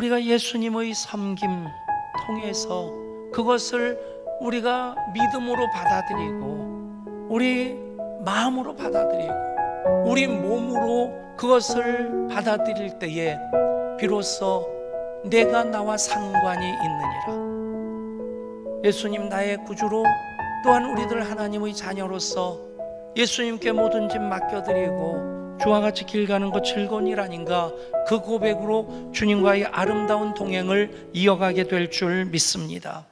우리가 예수님의 섬김 통해서 그것을 우리가 믿음으로 받아들이고 우리 마음으로 받아들이고 우리 몸으로 그것을 받아들일 때에 비로소 내가 나와 상관이 있느니라. 예수님 나의 구주로 또한 우리들 하나님의 자녀로서 예수님께 모든 짐 맡겨드리고 주와 같이 길 가는 것 즐거운 일 아닌가 그 고백으로 주님과의 아름다운 동행을 이어가게 될 줄 믿습니다.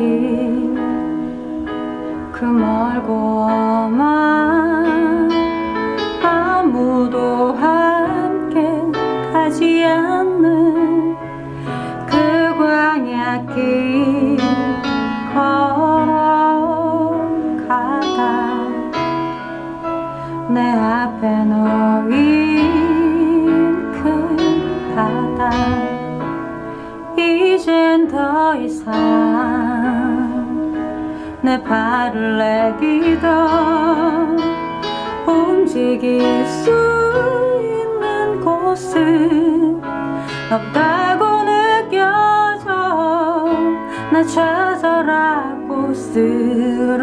길 그 멀고 험한 아무도 함께 가지 않는 그 광야길 걸어가다. 내 앞에 놓인 큰 바다. 이젠 더 이상 내 발을 내디뎌 움직일 수 있는 곳은 없다고 느껴져. 나 좌절하고 쓰러져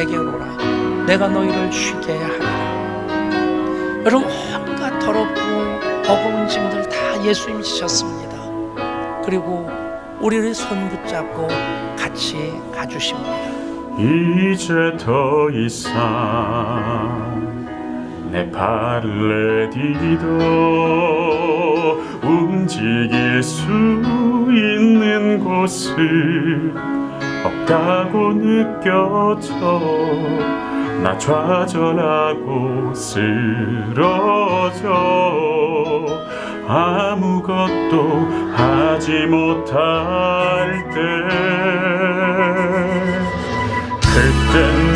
내게로 오라. 내가 너희를 쉬게 하리라. 여러분 온갖 더럽고 버거운 짐들 다 예수님이 지셨습니다. 그리고 우리를 손 붙잡고 같이 가주십니다. 이제 더 이상 내 발을 내디뎌 움직일 수 있는 곳을 없다고 느껴져. 나 좌절하고 쓰러져. 아무것도 하지 못할 때. 그땐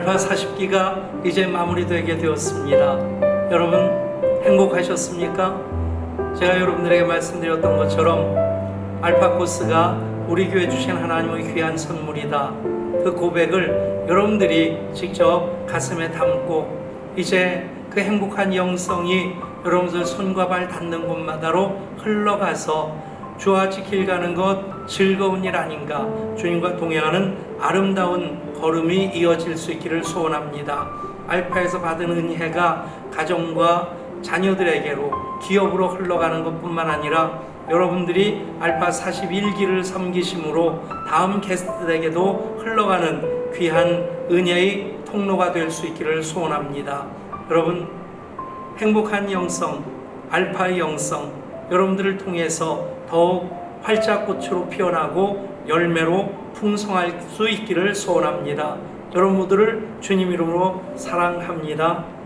알파 40기가 이제 마무리되게 되었습니다. 여러분 행복하셨습니까? 제가 여러분들에게 말씀드렸던 것처럼 알파 코스가 우리 교회 주신 하나님의 귀한 선물이다. 그 고백을 여러분들이 직접 가슴에 담고 이제 그 행복한 영성이 여러분들 손과 발 닿는 곳마다로 흘러가서 주와 지킬 가는 것 즐거운 일 아닌가 주님과 동행하는 아름다운 걸음이 이어질 수 있기를 소원합니다. 알파에서 받은 은혜가 가정과 자녀들에게로 기업으로 흘러가는 것뿐만 아니라 여러분들이 알파 41기를 섬기심으로 다음 게스트에게도 흘러가는 귀한 은혜의 통로가 될 수 있기를 소원합니다. 여러분 행복한 영성, 알파의 영성 여러분들을 통해서 더욱 활자꽃으로 피어나고 열매로 풍성할 수 있기를 소원합니다. 여러분 모두를 주님 이름으로 사랑합니다.